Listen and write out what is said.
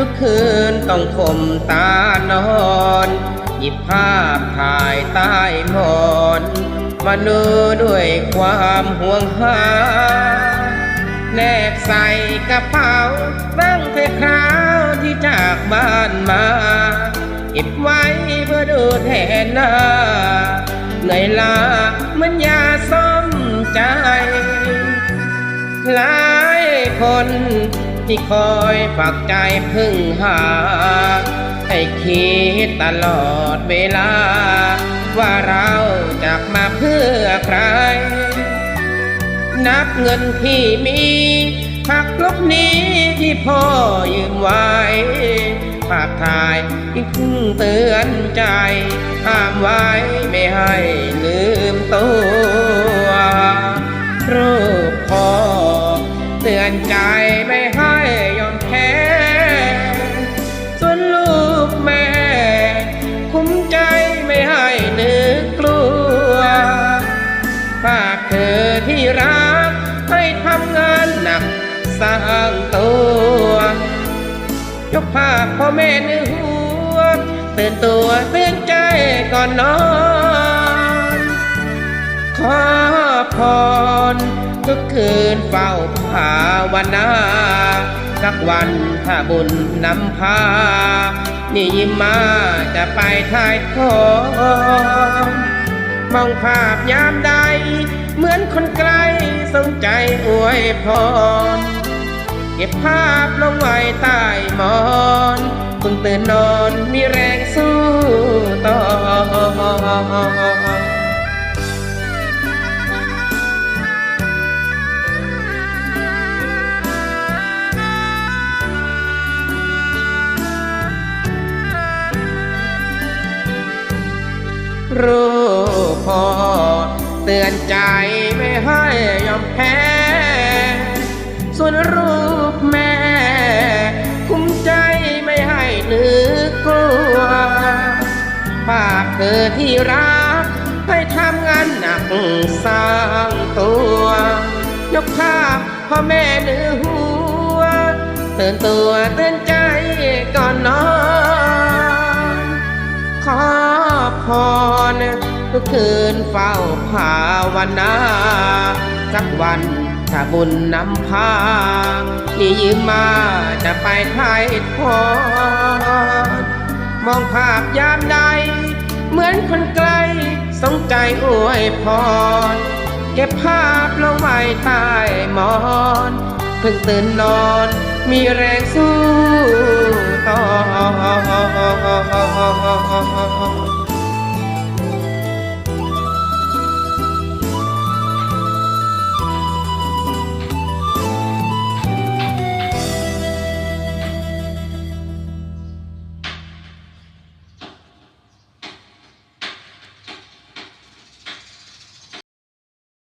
ทุกคืนต้องข่มตานอน หยิบภาพถ่ายใต้หมอนมาดูด้วยความห่วงหา แนบใส่กระเป๋าตั้งแต่คราวที่จากบ้านมา เก็บไว้เพื่อดูแทนหน้าเหนื่อยล้าเหมือนยาส้มใจ หลายคน ที่คอยฝากใจพึ่งหา ให้คิดตลอดเวลา ว่าเราจะมาเพื่อใคร นับเงินที่มีหักลบนี้ที่พ่อยืมไว้ภาพถ่ายที่พิ่งเตือนใจห้ามไว้ ใจไม่ให้ยอมแพ้ส่วนลูกแม่ คุ้มใจไม่ให้นึกกลัวฝากเธอที่รักให้ทำงานหนักสร้างตัว ยกภาพพ่อแม่เนื้อหัวตื่นตัวตื่นใจก่อนนอนขอพรทุกคืนเฝ้าภาวนาสักวันถ้าบุญนำพา นี่ยิ้มมาจะไปท้ายทองมองภาพยามใด เหมือนคนไกลสงใจอวยพร เก็บภาพลงไว้ใต้หมอนเพิ่งตื่นนอนมีแรงสู้ต่อ รูปพ่อเตือนใจไม่ให้ยอมแพ้ ส่วนรูปแม่ คุ้มใจไม่ให้นึกกลัวฝากเธอที่รักให้ทำงานหนักสร้างตัว ยกภาพพ่อแม่เนื้อหัวเตือนตัวเตือนใจก่อนนอน ทุกคืนเฝ้าภาวนาสักวันถ้าบุญนำพา นี่ยืมมาจะไปไทยทอดมองภาพยามใด เหมือนคนไกลสงใจอวยพร เก็บภาพลงไว้ใต้หมอนเพิ่งตื่นนอน มีแรงสู้ต่อ